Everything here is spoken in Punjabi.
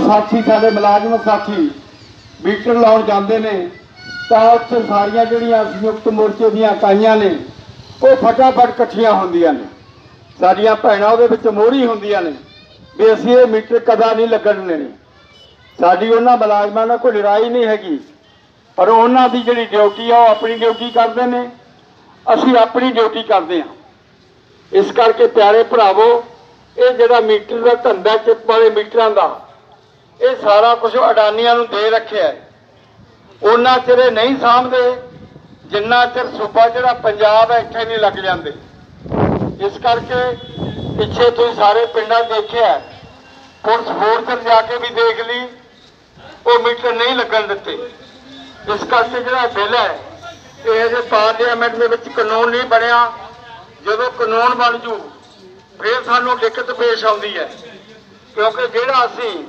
ਸਾਥੀ ਸਾਡੇ ਮੁਲਾਜ਼ਮ ਸਾਥੀ ਮੀਟਰ ਲਾਉਣ ਜਾਂਦੇ ਨੇ, ਤਾਂ ਉੱਥੇ ਸਾਰੀਆਂ ਜਿਹੜੀਆਂ ਸੰਯੁਕਤ ਮੋਰਚੇ ਦੀਆਂ ਇਕਾਈਆਂ ਨੇ, ਉਹ ਫਟਾਫਟ ਇਕੱਠੀਆਂ ਹੁੰਦੀਆਂ ਨੇ। ਸਾਡੀਆਂ ਭੈਣਾਂ ਉਹਦੇ ਵਿੱਚ ਮੋਹਰੀ ਹੁੰਦੀਆਂ ਨੇ ਵੀ ਅਸੀਂ ਇਹ ਮੀਟਰ ਕਦਾ ਨਹੀਂ ਲੱਗਣ ਦੇਣੇ। ਸਾਡੀ ਉਹਨਾਂ ਮੁਲਾਜ਼ਮਾਂ ਨਾਲ ਕੋਈ ਲੜਾਈ ਨਹੀਂ ਹੈਗੀ, ਪਰ ਉਹਨਾਂ ਦੀ ਜਿਹੜੀ ਡਿਊਟੀ ਆ ਉਹ ਆਪਣੀ ਡਿਊਟੀ ਕਰਦੇ ਨੇ, ਅਸੀਂ ਆਪਣੀ ਡਿਊਟੀ ਕਰਦੇ ਹਾਂ। ਇਸ ਕਰਕੇ ਪਿਆਰੇ ਭਰਾਵੋ, ਇਹ ਜਿਹੜਾ ਮੀਟਰ ਦਾ ਧੰਦਾ ਚਿੱਪ ਵਾਲੇ ਮੀਟਰਾਂ ਦਾ ਇਹ ਸਾਰਾ ਕੁਝ ਅਡਾਨੀਆਂ ਨੂੰ ਦੇ ਰੱਖਿਆ ਹੈ। ਉਹਨਾਂ ਚਿਰ ਇਹ ਨਹੀਂ ਸਾਂਭਦੇ, ਜਿੰਨਾ ਚਿਰ ਸੂਬਾ ਜਿਹੜਾ ਪੰਜਾਬ ਹੈ, ਇੱਥੇ ਨਹੀਂ ਲੱਗ ਜਾਂਦੇ। ਇਸ ਕਰਕੇ ਪਿੱਛੇ ਤੁਸੀਂ ਸਾਰੇ ਪਿੰਡਾਂ ਦੇਖਿਆ ਪੁਲਿਸ ਫੋਰਸ ਜਾ ਕੇ ਵੀ ਦੇਖ ਲਈ, ਉਹ ਮੀਟਰ ਨਹੀਂ ਲੱਗਣ ਦਿੱਤੇ। ਇਸ ਕਰਕੇ ਜਿਹੜਾ ਬਿੱਲ ਹੈ, ਇਹ ਜੇ ਪਾਰਲੀਮੈਂਟ ਦੇ ਵਿੱਚ ਕਾਨੂੰਨ ਨਹੀਂ ਬਣਿਆ। ਜਦੋਂ ਕਾਨੂੰਨ ਬਣ ਜੂ, ਫਿਰ ਸਾਨੂੰ ਦਿੱਕਤ ਪੇਸ਼ ਆਉਂਦੀ ਹੈ। ਕਿਉਂਕਿ ਜਿਹੜਾ ਅਸੀਂ